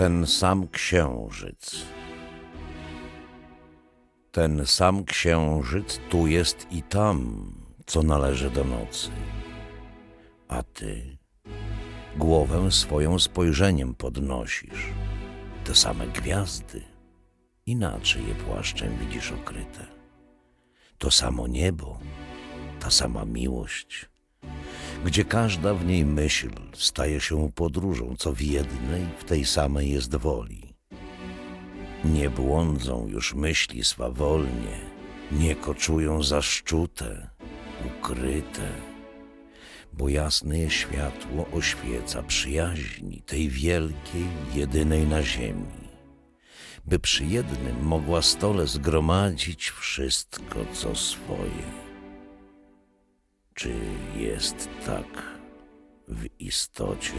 Ten sam księżyc. Ten sam księżyc tu jest i tam, co należy do nocy. A ty głowę swoją spojrzeniem podnosisz. Te same gwiazdy, inaczej je płaszczem widzisz okryte. To samo niebo, ta sama miłość, gdzie każda w niej myśl staje się podróżą, co w jednej, w tej samej jest woli. Nie błądzą już myśli swawolnie, nie koczują zaszczute, ukryte, bo jasne je światło oświeca przyjaźni tej wielkiej, jedynej na ziemi, by przy jednym mogła stole zgromadzić wszystko, co swoje. Czy jest tak w istocie?